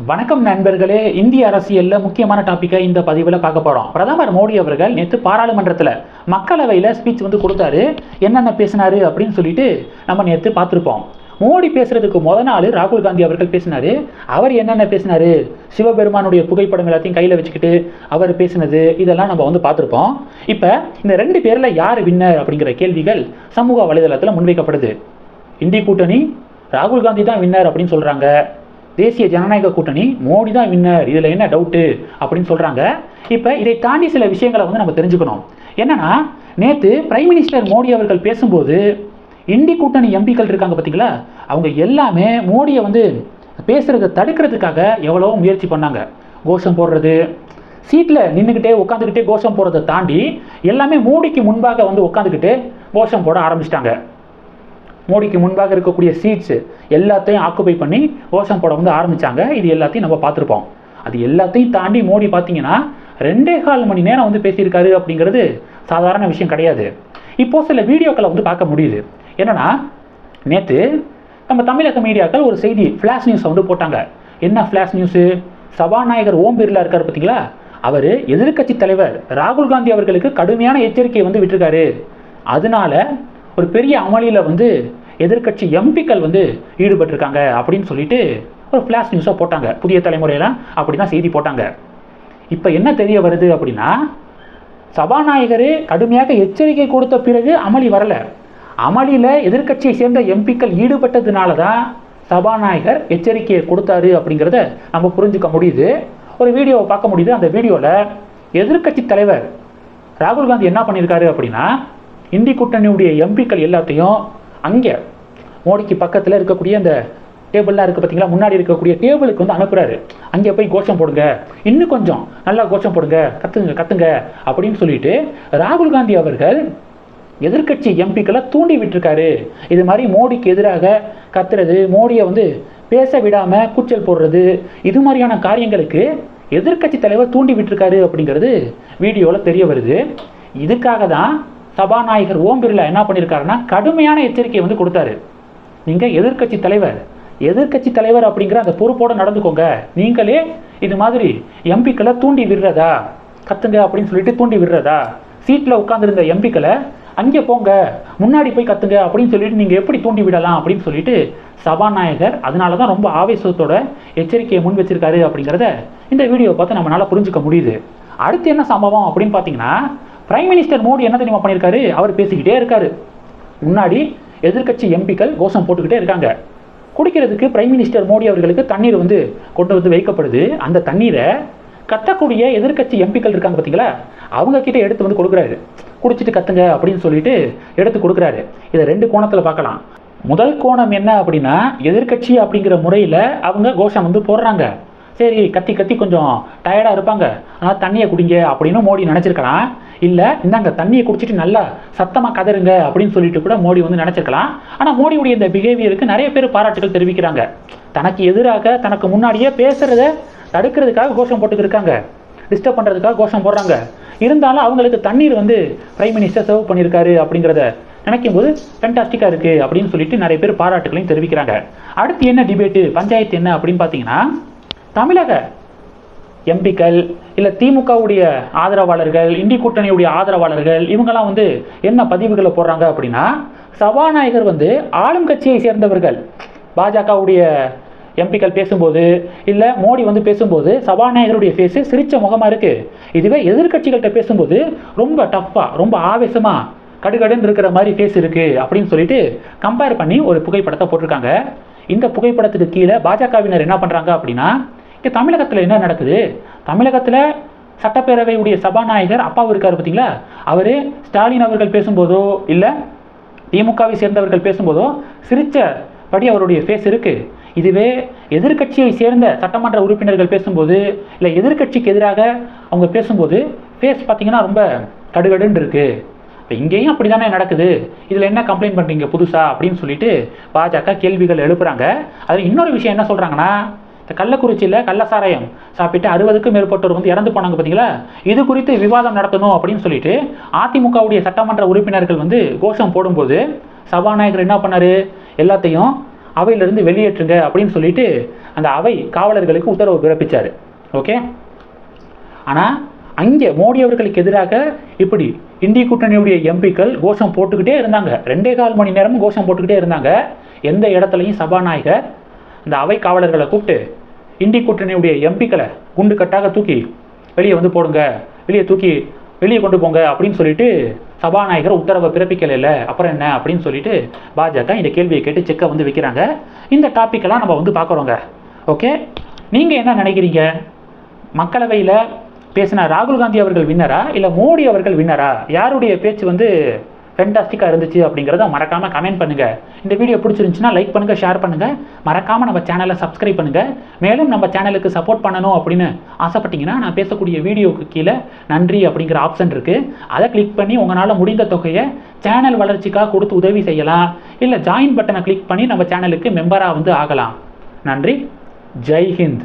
வணக்கம் நண்பர்களே இந்திய அரசியல்ல முக்கியமான டாப்பிக்கை இந்த பதிவில் பார்க்க போறோம். பிரதமர் மோடி அவர்கள் நேற்று பாராளுமன்றத்தில் மக்களவையில் ஸ்பீச் வந்து கொடுத்தாரு. என்னென்ன பேசினாரு அப்படின்னு சொல்லிட்டு நம்ம நேற்று பார்த்துருப்போம். மோடி பேசுறதுக்கு முத நாள் ராகுல் காந்தி அவர்கள் பேசினாரு. அவர் என்னென்ன பேசினாரு? சிவபெருமானுடைய புகைப்படம் எல்லாத்தையும் கையில் வச்சுக்கிட்டு அவர் பேசினது இதெல்லாம் நம்ம வந்து பார்த்துருப்போம். இப்போ இந்த ரெண்டு பேரில் யார் வின்னர் அப்படிங்கிற கேள்விகள் சமூக வலைதளத்தில் முன்வைக்கப்படுது. இந்தி கூட்டணி ராகுல் காந்தி தான் வின்னர் அப்படின்னு சொல்கிறாங்க தேசிய ஜனநாயக கூட்டணி மோடி தான் வின்னர் இதில் என்ன டவுட்டு அப்படின்னு சொல்கிறாங்க இப்போ இதை தாண்டி சில விஷயங்களை வந்து நம்ம தெரிஞ்சுக்கணும். என்னன்னா நேற்று பிரைம் மினிஸ்டர் மோடி அவர்கள் பேசும்போது இண்டி கூட்டணி எம்பிக்கள் இருக்காங்க பார்த்தீங்களா அவங்க எல்லாமே மோடியை வந்து பேசுகிறத தடுக்கிறதுக்காக எவ்வளோ முயற்சி பண்ணாங்க. கோஷம் போடுறது சீட்டில் நின்றுக்கிட்டே உட்காந்துக்கிட்டே கோஷம் போடுறதை தாண்டி எல்லாமே மோடிக்கு முன்பாக வந்து உட்காந்துக்கிட்டு கோஷம் போட ஆரம்பிச்சிட்டாங்க. மோடிக்கு முன்பாக இருக்கக்கூடிய சீட்ஸ் எல்லாத்தையும் ஆக்குபை பண்ணி கோஷம் போட வந்து ஆரம்பித்தாங்க இது எல்லாத்தையும் நம்ம பார்த்துருப்போம். அது எல்லாத்தையும் தாண்டி மோடி பார்த்தீங்கன்னா ரெண்டே கால் மணி நேரம் வந்து பேசியிருக்காரு அப்படிங்கிறது சாதாரண விஷயம் கிடையாது. இப்போது சில வீடியோக்களை வந்து பார்க்க முடியுது. என்னென்னா நேற்று நம்ம தமிழக மீடியாக்கள் ஒரு செய்தி ஃப்ளாஷ் நியூஸ் வந்து போட்டாங்க. என்ன ஃப்ளாஷ் நியூஸு சபாநாயகர் ஓம் பிர்லா இருக்கார் பார்த்தீங்களா? அவர் எதிர்க்கட்சி தலைவர் ராகுல் காந்தி அவர்களுக்கு கடுமையான எச்சரிக்கையை வந்து விட்டிருக்காரு. அதனால ஒரு பெரிய அமளியில் வந்து எதிர்க்கட்சி எம்பிக்கள் வந்து ஈடுபட்டிருக்காங்க அப்படின்னு சொல்லிட்டு ஒரு ஃப்ளாஷ் நியூஸாக போட்டாங்க. புதிய தலைமுறையெல்லாம் அப்படி தான் செய்தி போட்டாங்க. இப்போ என்ன தெரிய வருது அப்படின்னா சபாநாயகர் கடுமையாக எச்சரிக்கை கொடுத்த பிறகு அமளி வரல. அமளியில் எதிர்க்கட்சியை சேர்ந்த எம்பிக்கள் ஈடுபட்டதுனால தான் சபாநாயகர் எச்சரிக்கையை கொடுத்தாரு அப்படிங்கிறத நம்ம புரிஞ்சுக்க முடியுது. ஒரு வீடியோவை பார்க்க முடியுது. அந்த வீடியோவில் எதிர்க்கட்சி தலைவர் ராகுல் காந்தி என்ன பண்ணியிருக்காரு அப்படின்னா இந்தி கூட்டணியுடைய எம்பிக்கள் எல்லாத்தையும் அங்கே மோடிக்கு பக்கத்தில் இருக்கக்கூடிய அந்த டேபிள்லாம் இருக்குது பார்த்தீங்களா முன்னாடி இருக்கக்கூடிய டேபிளுக்கு வந்து அனுப்புகிறாரு அங்கே போய் கோஷம் போடுங்க. இன்னும் கொஞ்சம் நல்லா கோஷம் போடுங்க. கத்துங்க கத்துங்க அப்படின்னு சொல்லிட்டு ராகுல் காந்தி அவர்கள் எதிர்க்கட்சி எம்பிக்களை தூண்டி விட்டுருக்காரு. இது மாதிரி மோடிக்கு எதிராக கத்துறது மோடியை வந்து பேச விடாமல் கூச்சல் போடுறது இது மாதிரியான காரியங்களுக்கு எதிர்க்கட்சி தலைவர் தூண்டி விட்டுருக்காரு அப்படிங்கிறது வீடியோவில் தெரிய வருது. இதுக்காக தான் சபாநாயகர் ஓம் பிர்லா என்ன பண்ணியிருக்காருன்னா கடுமையான எச்சரிக்கையை வந்து கொடுத்தாரு. நீங்கள் எதிர்க்கட்சி தலைவர். எதிர்க்கட்சி தலைவர் அப்படிங்கிற அந்த பொறுப்போடு நடந்துக்கோங்க. நீங்களே இது மாதிரி எம்பிக்களை தூண்டி விடுறதா? கத்துங்க அப்படின்னு சொல்லிட்டு தூண்டி விடுறதா? சீட்டில் உட்காந்துருந்த எம்பிக்களை அங்கே போங்க. முன்னாடி போய் கத்துங்க அப்படின்னு சொல்லிட்டு நீங்கள் எப்படி தூண்டி விடலாம் அப்படின்னு சொல்லிட்டு சபாநாயகர் அதனால தான் ரொம்ப ஆவேசத்தோட எச்சரிக்கையை முன் வச்சிருக்காரு அப்படிங்கிறத இந்த வீடியோ பார்த்து நம்மளால புரிஞ்சுக்க முடியுது. அடுத்து என்ன சம்பவம் அப்படின்னு பார்த்தீங்கன்னா பிரைம் மினிஸ்டர் மோடி என்ன தெரியுமா பண்ணியிருக்காரு? அவர் பேசிக்கிட்டே இருக்காரு. முன்னாடி எதிர்க்கட்சி எம்பிக்கள் கோஷம் போட்டுக்கிட்டே இருக்காங்க. குடிக்கிறதுக்கு பிரைம் மினிஸ்டர் மோடி அவர்களுக்கு தண்ணீர் வந்து கொண்டு வந்து வைக்கப்படுது. அந்த தண்ணீரை கத்தக்கூடிய எதிர்க்கட்சி எம்பிக்கள் இருக்காங்க பார்த்தீங்களா அவங்க கிட்ட எடுத்து வந்து கொடுக்குறாரு. குடிச்சிட்டு கத்துங்க அப்படின்னு சொல்லிட்டு எடுத்து கொடுக்குறாரு. இதை ரெண்டு கோணத்தில் பார்க்கலாம். முதல் கோணம் என்ன அப்படின்னா எதிர்க்கட்சி அப்படிங்கிற முறையில் அவங்க கோஷம் வந்து போடுறாங்க. சரி கத்தி கத்தி கொஞ்சம் டயர்டாக இருப்பாங்க. ஆனால் தண்ணியை குடிங்க அப்படின்னு மோடி நினச்சிருக்கலாம். இல்லை இந்தாங்க தண்ணியை குடிச்சிட்டு நல்லா சத்தமாக கதருங்க அப்படின்னு சொல்லிட்டு கூட மோடி வந்து நினச்சிருக்கலாம். ஆனால் மோடியுடைய இந்த பிஹேவியருக்கு நிறைய பேர் பாராட்டுகள் தெரிவிக்கிறாங்க. தனக்கு எதிராக தனக்கு முன்னாடியே பேசுகிறத தடுக்கிறதுக்காக கோஷம் போட்டுக்கிட்டு இருக்காங்க. டிஸ்டர்ப் பண்ணுறதுக்காக கோஷம் போடுறாங்க. இருந்தாலும் அவங்களுக்கு தண்ணீர் வந்து பிரைம் மினிஸ்டர் சர்வ் பண்ணியிருக்காரு அப்படிங்கிறத நினைக்கும் போது ஃபென்டாஸ்டிக்காக இருக்குது அப்படின்னு சொல்லிட்டு நிறைய பேர் பாராட்டுகளையும் தெரிவிக்கிறாங்க. அடுத்து என்ன டிபேட்டு பஞ்சாயத்து என்ன அப்படின்னு பார்த்தீங்கன்னா தமிழக எம்பிக்கள் இல்லை திமுகவுடைய ஆதரவாளர்கள் இந்தி கூட்டணியுடைய ஆதரவாளர்கள் இவங்கெல்லாம் வந்து என்ன பதிவுகளை போடுறாங்க அப்படின்னா சபாநாயகர் வந்து ஆளும் கட்சியை சேர்ந்தவர்கள். பாஜகவுடைய எம்பிக்கள் பேசும்போது இல்லை மோடி வந்து பேசும்போது சபாநாயகருடைய ஃபேஸு சிரித்த முகமாக இருக்குது இதுவே எதிர்க்கட்சிகள்கிட்ட பேசும்போது ரொம்ப டஃப்பாக ரொம்ப ஆவேசமாக கடுகடுன்னு இருக்கிற மாதிரி ஃபேஸ் இருக்குது அப்படின்னு சொல்லிட்டு கம்பேர் பண்ணி ஒரு புகைப்படத்தை போட்டிருக்காங்க. இந்த புகைப்படத்துக்கு கீழே பாஜகவினர் என்ன பண்ணுறாங்க அப்படின்னா இங்கே தமிழகத்தில் என்ன நடக்குது? தமிழகத்தில் சட்டப்பேரவையுடைய சபாநாயகர் அப்பாவும் இருக்கார் பார்த்தீங்களா அவர் ஸ்டாலின் அவர்கள் பேசும்போதோ இல்லை திமுகவை சேர்ந்தவர்கள் பேசும்போதோ சிரிச்சபடி அவருடைய ஃபேஸ் இருக்குது இதுவே எதிர்க்கட்சியை சேர்ந்த சட்டமன்ற உறுப்பினர்கள் பேசும்போது இல்லை எதிர்க்கட்சிக்கு எதிராக அவங்க பேசும்போது ஃபேஸ் பார்த்தீங்கன்னா ரொம்ப கடுகடுன்னு இருக்குது இப்போ இங்கேயும் அப்படி தானே நடக்குது. இதில் என்ன கம்ப்ளைண்ட் பண்ணுறீங்க புதுசாக அப்படின்னு சொல்லிட்டு பாஜக கேள்விகள் எழுப்புகிறாங்க அதில் இன்னொரு விஷயம் என்ன சொல்கிறாங்கன்னா இந்த கள்ளக்குறிச்சியில் கள்ளசாராயம் சாப்பிட்டு அறுபதுக்கும் மேற்பட்டோர் வந்து இறந்து போனாங்க பார்த்தீங்களா இது குறித்து விவாதம் நடத்தணும் அப்படின்னு சொல்லிட்டு அதிமுகவுடைய சட்டமன்ற உறுப்பினர்கள் வந்து கோஷம் போடும்போது சபாநாயகர் என்ன பண்ணார்? எல்லாத்தையும் அவையிலிருந்து வெளியேற்றுங்க அப்படின்னு சொல்லிட்டு அந்த அவை காவலர்களுக்கு உத்தரவு பிறப்பிச்சார். ஓகே? ஆனால் அங்கே மோடி அவர்களுக்கு எதிராக இப்படி இந்திய கூட்டணியுடைய எம்பிக்கள் கோஷம் போட்டுக்கிட்டே இருந்தாங்க. ரெண்டே கால் மணி நேரமும் கோஷம் போட்டுக்கிட்டே இருந்தாங்க. எந்த இடத்துலையும் சபாநாயகர் இந்த அவை காவலர்களை கூப்பிட்டு இந்திய கூட்டணியுடைய எம்பிக்களை குண்டு கட்டாக தூக்கி வெளியே வந்து போடுங்க வெளியே தூக்கி வெளியே கொண்டு போங்க அப்படின்னு சொல்லிட்டு சபாநாயகர் உத்தரவை பிறப்பிக்கல அப்புறம் என்ன அப்படின்னு சொல்லிட்டு பாஜக இந்த கேள்வியை கேட்டு செக்கை வந்து வைக்கிறாங்க. இந்த டாப்பிக்கெல்லாம் நம்ம வந்து பார்க்குறோங்க. ஓகே நீங்கள் என்ன நினைக்கிறீங்க? மக்களவையில் பேசின ராகுல் காந்தி அவர்கள் வின்னரா? இல்லை மோடி அவர்கள் வின்னரா? யாருடைய பேச்சு வந்து ஃபென்டாஸ்டிக்காக இருந்துச்சு அப்படிங்கிறத மறக்காமல் கமெண்ட் பண்ணுங்கள் இந்த வீடியோ பிடிச்சிருந்துச்சுன்னா லைக் பண்ணுங்கள் ஷேர் பண்ணுங்கள் மறக்காமல் நம்ம சேனலை சப்ஸ்கிரைப் பண்ணுங்கள் மேலும் நம்ம சேனலுக்கு சப்போர்ட் பண்ணணும் அப்படின்னு ஆசைப்பட்டீங்கன்னா நான் பேசக்கூடிய வீடியோக்கு கீழே நன்றி அப்படிங்கிற ஆப்ஷன் இருக்குது அதை கிளிக் பண்ணி உங்களால் முடிந்த தொகையை சேனல் வளர்ச்சிக்காக கொடுத்து உதவி செய்யலாம். இல்லை ஜாயின் பட்டனை கிளிக் பண்ணி நம்ம சேனலுக்கு மெம்பராக வந்து ஆகலாம். நன்றி. ஜெய் ஹிந்த்.